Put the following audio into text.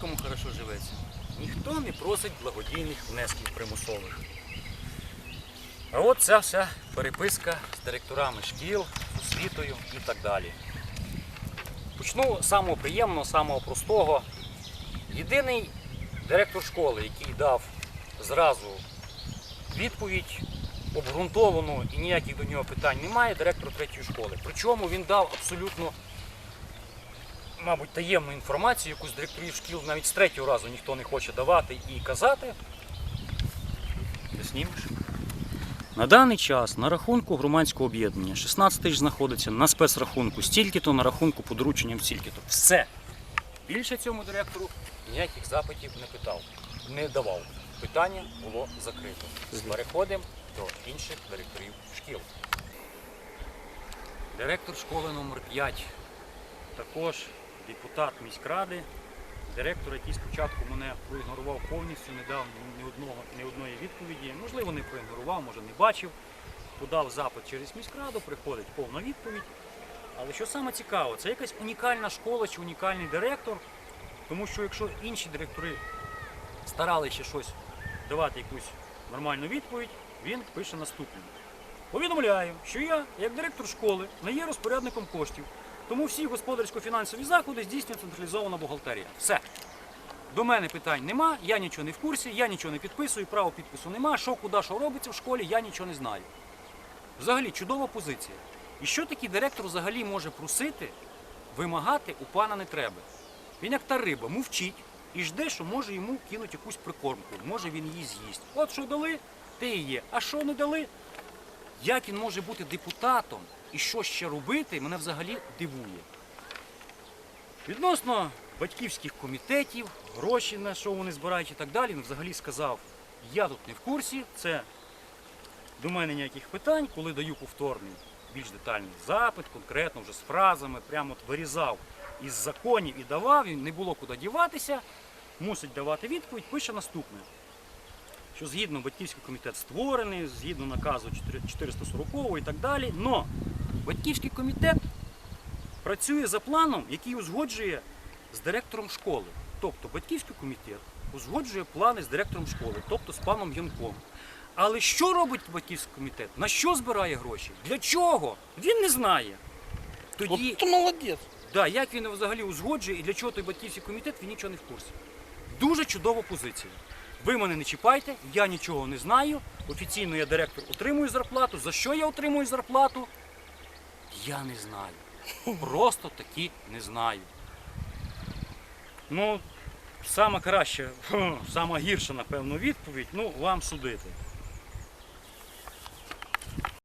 кому хорошо живеться. Ніхто не просить благодійних внесків примусових. А от ця вся переписка з директорами шкіл, освітою і так далі. Почну з самого приємного, самого простого. Єдиний директор школи, який дав зразу відповідь обґрунтовану і ніяких до нього питань немає, директор третьої школи. Причому він дав абсолютно, мабуть, таємну інформацію, яку з директорів шкіл навіть з третього разу ніхто не хоче давати і казати. Ти знімеш? На даний час на рахунку громадського об'єднання 16 тисяч знаходиться на спецрахунку стільки-то, на рахунку по дорученням стільки-то. Все. Більше цьому директору ніяких запитів не питав, не давав. Питання було закрито. Переходимо до інших директорів шкіл. Директор школи номер 5 також депутат міськради, директор, який спочатку мене проігнорував повністю, не дав ні одного, ні одної відповіді. Можливо, не проігнорував, може не бачив. Подав запит через міськраду, приходить повна відповідь. Але що саме цікаво, це якась унікальна школа чи унікальний директор, тому що якщо інші директори старалися щось давати якусь нормальну відповідь, він пише наступне. Повідомляю, що я, як директор школи, не є розпорядником коштів, тому всі господарсько-фінансові заходи здійснює централізована бухгалтерія. Все. До мене питань нема, я нічого не в курсі, я нічого не підписую, права підпису нема, що куди, що робиться в школі, я нічого не знаю. Взагалі чудова позиція. І що такий директор взагалі може просити, вимагати у пана не треба? Він як та риба, мовчить і жде, що може йому кинуть якусь прикормку, може він її з'їсть. От що дали, те і є. А що не дали? Як він може бути депутатом і що ще робити, мене взагалі дивує. Відносно батьківських комітетів, гроші на що вони збирають і так далі, він взагалі сказав, я тут не в курсі, це до мене ніяких питань, коли даю повторний, більш детальний запит, конкретно вже з фразами, прямо от вирізав із законів і давав, не було куди діватися, мусить давати відповідь, пише наступне. Що згідно батьківський комітет створений, згідно наказу 440 і так далі. Но батьківський комітет працює за планом, який узгоджує з директором школи. Тобто батьківський комітет узгоджує плани з директором школи, тобто з паном Янком. Але що робить батьківський комітет? На що збирає гроші? Для чого? Він не знає. Тоді, Вот ты молодец. да, як він взагалі узгоджує і для чого той батьківський комітет, він нічого не в курсі. Дуже чудова позиція. Ви мене не чіпайте, я нічого не знаю. Офіційно я директор отримую зарплату. За що я отримую зарплату? Я не знаю. Просто таки не знаю. Ну, сама краща, сама гірша, напевно, відповідь, ну, вам судити.